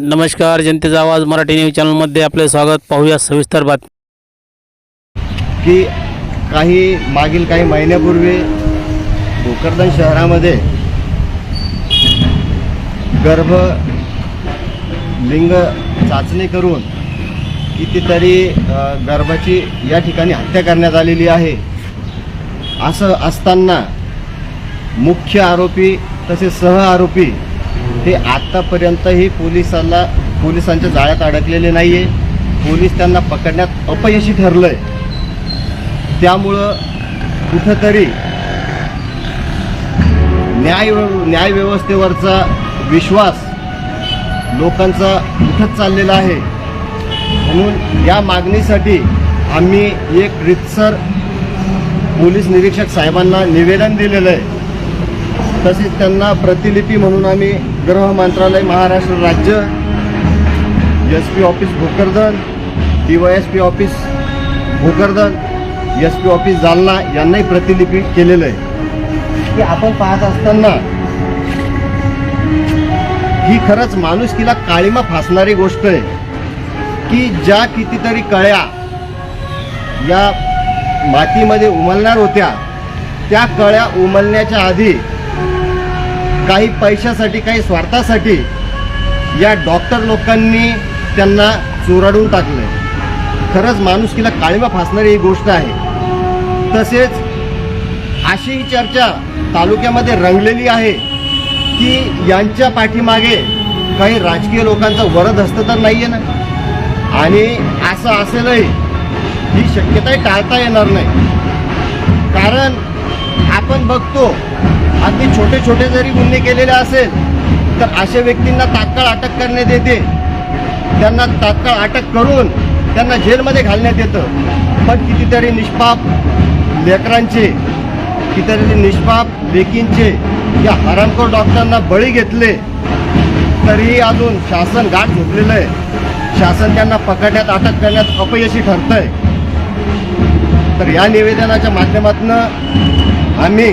नमस्कार जनतेचा आवाज मराठी न्यूज चॅनलमध्ये आपले स्वागत. पाहूया सविस्तर बातमी. की काही मागील काही महिन्यापूर्वी भोकरदन शहरामध्ये गर्भ लिंग चाचणी करून कितीतरी गर्भाची या ठिकाणी हत्या करण्यात आलेली आहे. असं असताना मुख्य आरोपी तसेच सह आरोपी हे आत्तापर्यंतही पोलिसाला पोलिसांच्या जाळ्यात अडकलेले नाही आहे पोलीस त्यांना पकडण्यात अपयशी ठरलं आहे त्यामुळं कुठंतरी न्याय न्याय व्यवस्थेवरचा विश्वास लोकांचा उठत चाललेला आहे. म्हणून या मागणीसाठी आम्ही एक रितसर पोलीस निरीक्षक साहेबांना निवेदन दिलेलं आहे. तसेच त्यांना प्रतिलिपी म्हणून आम्ही गृह मंत्रालय महाराष्ट्र राज्य S P office Bhokardan D Y S P office Bhokardan S P office Jalna यांनाही प्रतिलिपी केलेलं आहे. की आपण पाहत असताना ही खरंच माणुसकीला काळीमा फासणारी गोष्ट आहे. की ज्या कितीतरी कळ्या या मातीमध्ये उमलणार होत्या त्या कळ्या उमलण्याच्या आधी काही पैशासाठी काही स्वार्थासाठी या डॉक्टर लोकांनी त्यांना चोराडून टाकलंय. खरंच माणुसकीला काळीमा फासणारी ही गोष्ट आहे. तसेच अशी ही चर्चा तालुक्यामध्ये रंगलेली आहे की यांच्या पाठीमागे काही राजकीय लोकांचा वरद हस्त तर नाही आहे ना? आणि असं असेलही ही शक्यताही टाळता येणार नाही. कारण आपण बघतो. अगदी छोटे छोटे जरी गुन्हे केलेले असेल तर अशा व्यक्तींना तात्काळ अटक करण्यात येते. त्यांना तात्काळ अटक करून त्यांना जेलमध्ये घालण्यात येतं. पण कितीतरी निष्पाप लेकरांचे कितीतरी निष्पाप लेकींचे या हरामखोर डॉक्टरांना बळी घेतले तरीही अजून शासन गाठ झोपलेलं आहे. शासन त्यांना पकडण्यात अटक करण्यात अपयशी ठरतंय. तर या निवेदनाच्या माध्यमातून आम्ही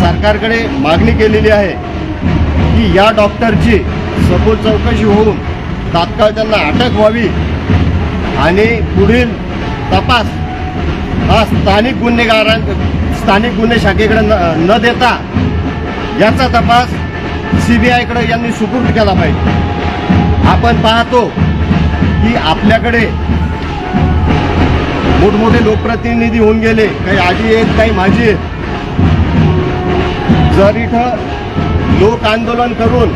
सरकारकडे मागणी केलेली आहे की या डॉक्टरची सखोल चौकशी होऊन तात्काळ त्यांना अटक व्हावी आणि पुढील तपास हा स्थानिक गुन्हेगारां स्थानिक गुन्हे शाखेकडे न न देता याचा तपास सी बी आयकडे यांनी सुपूर्द केला पाहिजे. आपण पाहतो की आपल्याकडे मोठमोठे लोकप्रतिनिधी होऊन गेले काही आजी आहेत काही माझी आहेत. जर इथं लोक आंदोलन करून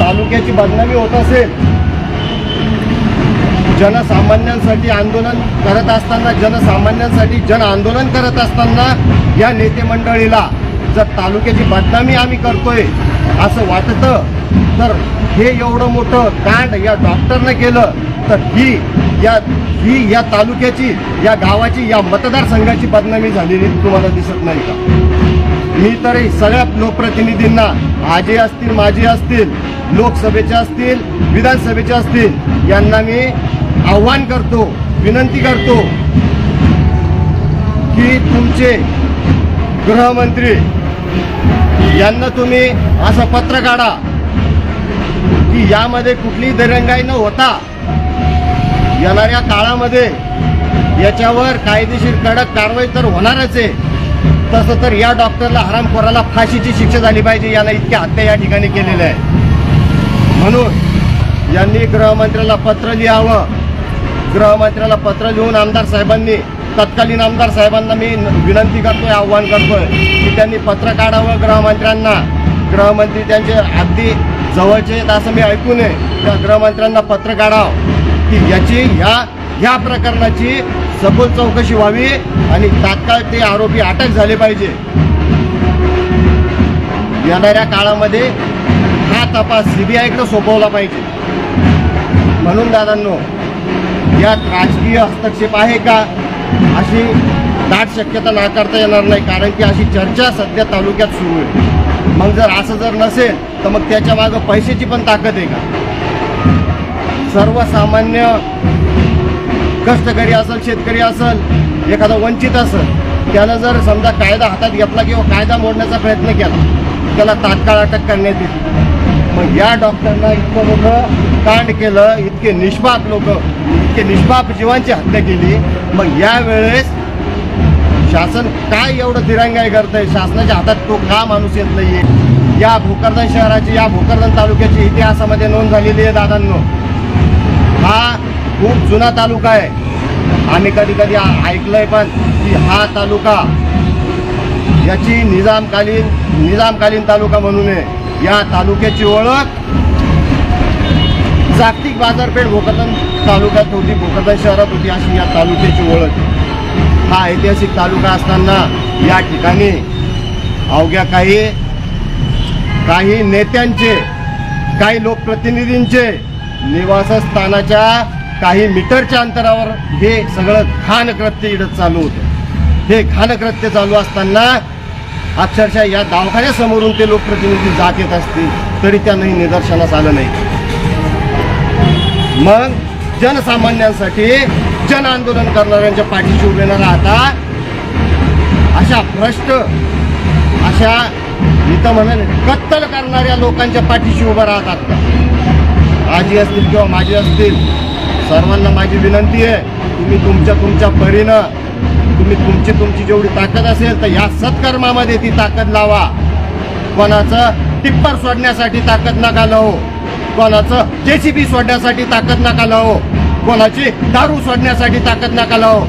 तालुक्याची बदनामी होत असेल जनसामान्यांसाठी आंदोलन करत असताना जनसामान्यांसाठी जन आंदोलन करत असताना या नेते मंडळीला जर तालुक्याची बदनामी आम्ही करतोय असं वाटतं तर हे एवढं मोठं कांड या डॉक्टरनं केलं तर ही या ही या तालुक्याची या गावाची या मतदारसंघाची बदनामी झालेली तुम्हाला दिसत नाही का? मी तरी सगळ्या लोकप्रतिनिधींना आजी असतील माजी असतील लोकसभेचे असतील विधानसभेचे असतील यांना मी आव्हान करतो विनंती करतो की तुमचे गृहमंत्री यांना तुम्ही असं पत्र काढा की यामध्ये कुठलीही दरंगाई न होता येणाऱ्या काळामध्ये याच्यावर कायदेशीर कडक कारवाई तर होणारच आहे. तसं तर या डॉक्टरला हरामखोराला फाशीची शिक्षा झाली पाहिजे याला इतक्या हत्या या ठिकाणी केलेल्या आहे. म्हणून यांनी गृहमंत्र्याला पत्र लिहावं. गृहमंत्र्याला पत्र लिहून आमदार साहेबांनी तत्कालीन आमदार साहेबांना मी न- विनंती करतोय आव्हान करतोय की त्यांनी पत्र काढावं गृहमंत्र्यांना. गृहमंत्री त्यांचे अगदी जवळचे आहेत असं मी ऐकू नये. त्या गृहमंत्र्यांना पत्र काढावं. की याची ह्या ह्या प्रकरणाची सखोल चौकशी व्हावी आणि तात्काळ ते आरोपी अटक झाले पाहिजे. येणाऱ्या काळामध्ये हा तपास सीबीआयकडे सोपवला पाहिजे. म्हणून दादांनो यात राजकीय हस्तक्षेप आहे का? अशी दाट शक्यता नाकारता येणार नाही कारण की अशी चर्चा सध्या तालुक्यात सुरू आहे. मग जर असं जर नसेल तर मग त्याच्या मागं पैशाची पण ताकद आहे का? सर्वसामान्य कष्टकरी असेल शेतकरी असेल एखादा वंचित असेल त्यानं जर समजा कायदा हातात घेतला किंवा कायदा मोडण्याचा प्रयत्न केला त्याला तात्काळ अटक करण्यात येते. मग या डॉक्टरना इतकं मोठं कांड केलं इतके निष्पाप लोक इतके निष्पाप जीवांची हत्या केली मग यावेळेस शासन काय एवढं दिरंगाई करतंय? शासनाच्या हातात तो का माणूस येत नाहीये? या भोकरदन शहराची या भोकरदन तालुक्याची इतिहासामध्ये नोंद झालेली आहे दादांनो. हा खूप जुना तालुका आहे. आम्ही कधी कधी ऐकलंय पण की हा तालुका याची निजामकालीन निजामकालीन तालुका म्हणून आहे. या तालुक्याची ओळख जागतिक बाजारपेठ भोकरदन तालुक्यात होती भोकरदन शहरात होती अशी या तालुक्याची ओळख. हा ऐतिहासिक तालुका असताना या ठिकाणी अवघ्या काही काही नेत्यांचे काही लोकप्रतिनिधींचे निवासस्थानाच्या काही मीटरच्या अंतरावर हे सगळं घाणकृत्य इथं चालू होतं. हे घाणकृत्य चालू असताना अक्षरशः या दवाखान्यासमोरून ते लोकप्रतिनिधी जात येत असतील तरी त्यांनाही निदर्शनास आलं नाही. मग जनसामान्यांसाठी जन आंदोलन करणाऱ्यांच्या पाठीशी उभे आता राहता अशा भ्रष्ट अशा इथं म्हणाले कत्तल करणाऱ्या लोकांच्या पाठीशी उभं राहतात का? आजी असतील किंवा माझी असतील सर्वांना माझी विनंती आहे तुम्ही तुमच्या तुमच्या परीनं तुम्ही तुमची तुमची जेवढी ताकद असेल तर या सत्कर्मामध्ये ती ताकद लावा. कोणाचं टिप्पर सोडण्यासाठी ताकद नका लावू. कोणाचं जेसीबी सोडण्यासाठी ताकद नका लावू. कोणाची दारू सोडण्यासाठी ताकद नका लावू.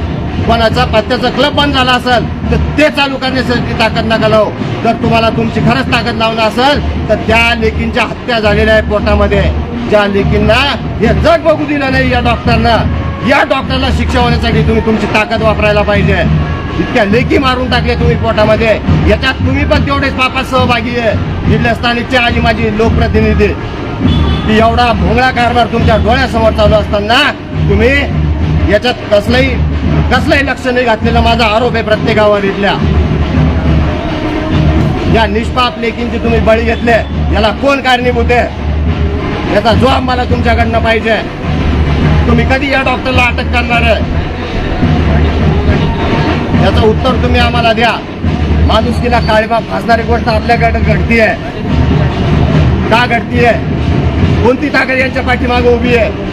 कोणाचा पत्त्याचा क्लब बंद झाला असेल तर ते चालू करण्यासाठी ताकद नका लावू. जर तुम्हाला तुमची खरंच ताकद लावणं असेल तर त्या लेकींच्या हत्या झालेल्या आहे पोटामध्ये ज्या लेकींना हे जग बघू दिलं नाही या डॉक्टरना या डॉक्टरला शिक्षा होण्यासाठी तुम्ही तुमची ताकद वापरायला पाहिजे. इतक्या लेखी मारून टाकले तुम्ही पोटामध्ये. याच्यात तुम्ही पण तेवढेच पापात सहभागी आहे. जिल्हा स्थानिकचे आणि माझी लोकप्रतिनिधी. की एवढा भोंगळा कारभार तुमच्या डोळ्यासमोर चालू असताना तुम्ही याच्यात कसलंही कसलंही लक्ष नाही घातलेलं माझा आरोप आहे प्रत्येकावर इथल्या. या निष्पाप लेखींची तुम्ही बळी घेतले. याला कोण कारणीभूत आहे? याचा जो आम्हाला तुमच्याकडनं पाहिजे. तुम्ही कधी या डॉक्टरला अटक करणार आहे? याचं उत्तर तुम्ही आम्हाला द्या. माणुसकीला काळीबा फासणारी गोष्ट आपल्याकडे घडतीये. का घडतीये? कोणती ताकद यांच्या पाठीमागे उभी आहे?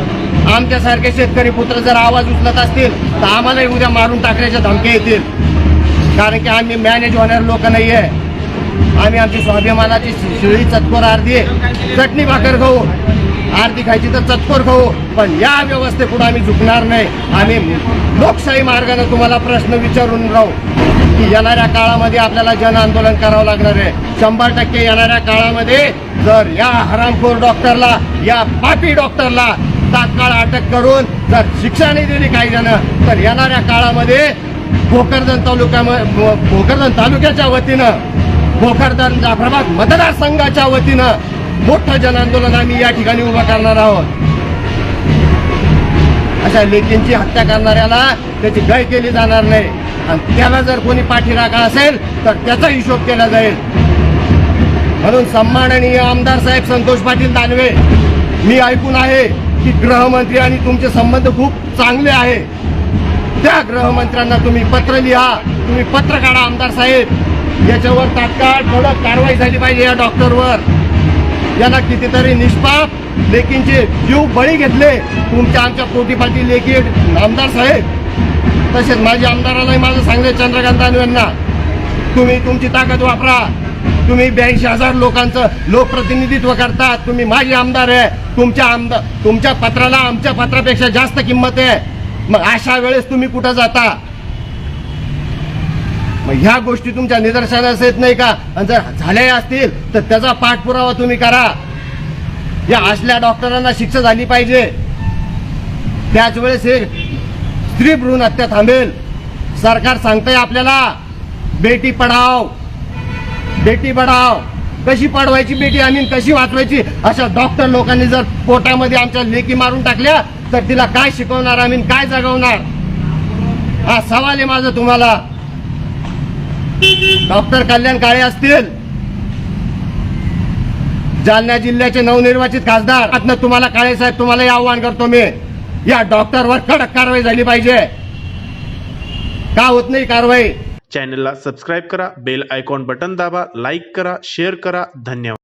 आमच्यासारखे शेतकरी पुत्र जर आवाज उचलत असतील तर आम्हालाही उद्या मारून टाकण्याच्या धमक्या येतील. कारण की आम्ही मॅनेज होणारे लोक नाही आहे आम्ही आमची स्वाभिमानाची शिळी चतकोर आरती चटणी भाकर खाऊ. आरती खायची तर चतकोर खाऊ. पण या व्यवस्थेपुढे आम्ही झुकणार नाही. आम्ही लोकशाही मार्गाने तुम्हाला प्रश्न विचारून राहू की येणाऱ्या काळामध्ये आपल्याला जन आंदोलन करावं लागणार आहे. शंभर टक्के येणाऱ्या काळामध्ये जर या हरामखोर डॉक्टरला या पापी डॉक्टरला तात्काळ अटक करून जर शिक्षा नाही दिली काही जण तर येणाऱ्या काळामध्ये भोकरदन तालुक्यामध्ये भोकरदन तालुक्याच्या वतीनं भोकरदन जाफराबाद मतदारसंघाच्या वतीनं मोठं जन आंदोलन आम्ही या ठिकाणी उभं करणार आहोत. अशा लेकींची हत्या करणाऱ्याला त्याची गय केली जाणार नाही. आणि त्याला जर कोणी पाठीराखा असेल तर त्याचा हिशोब केला जाईल. म्हणून सन्माननीय आमदार साहेब संतोष पाटील दानवे मी ऐकून आहे की गृहमंत्री आणि तुमचे संबंध खूप चांगले आहे. त्या गृहमंत्र्यांना तुम्ही पत्र लिहा तुम्ही पत्र काढा आमदार साहेब. याच्यावर तात्काळ कडक कारवाई झाली पाहिजे या डॉक्टरवर. याला कितीतरी निष्पाप लेकींचे जीव बळी घेतले. तुमच्या आमच्या पोटीपाटी लेखी आमदार साहेब तसेच माझ्या आमदारालाही माझं सांगले चंद्रकांत दानवे यांना. तुम्ही तुमची ताकद वापरा. तुम्ही ब्याऐंशी हजार लोकांचं लोकप्रतिनिधित्व करता. तुम्ही माझे आमदार आहे. तुमच्या आमदार तुमच्या पत्राला आमच्या पत्रापेक्षा जास्त किंमत आहे. मग अशा वेळेस तुम्ही कुठं जाता? मग ह्या गोष्टी तुमच्या निदर्शनास येत नाही का? आणि जर झाल्या असतील तर त्याचा पाठपुरावा तुम्ही करा. या असल्या डॉक्टरांना शिक्षा झाली पाहिजे. त्याच वेळेस हे स्त्री भ्रूण हत्या थांबेल. सरकार सांगतंय आपल्याला बेटी पढाव. बेटी पढाव. कशी पडवायची बेटी आणि कशी वाचवायची? अशा डॉक्टर लोकांनी जर पोटामध्ये आमच्या लेकी मारून टाकल्या तर तिला काय शिकवणार आम्ही काय जगवणार? हा सवाल आहे माझं तुम्हाला. डॉक्टर कल्याण काळे असतील. जालना जिल्ह्याचे नवनिर्वाचित खासदार. तुम्हाला काळे साहेब तुम्हालाही आव्हान करतो मी. या डॉक्टरवर कडक कारवाई झाली पाहिजे. का होत नाही कारवाई? चॅनलला सबस्क्राईब करा बेल आयकॉन बटन दाबा लाईक करा शेअर करा. धन्यवाद.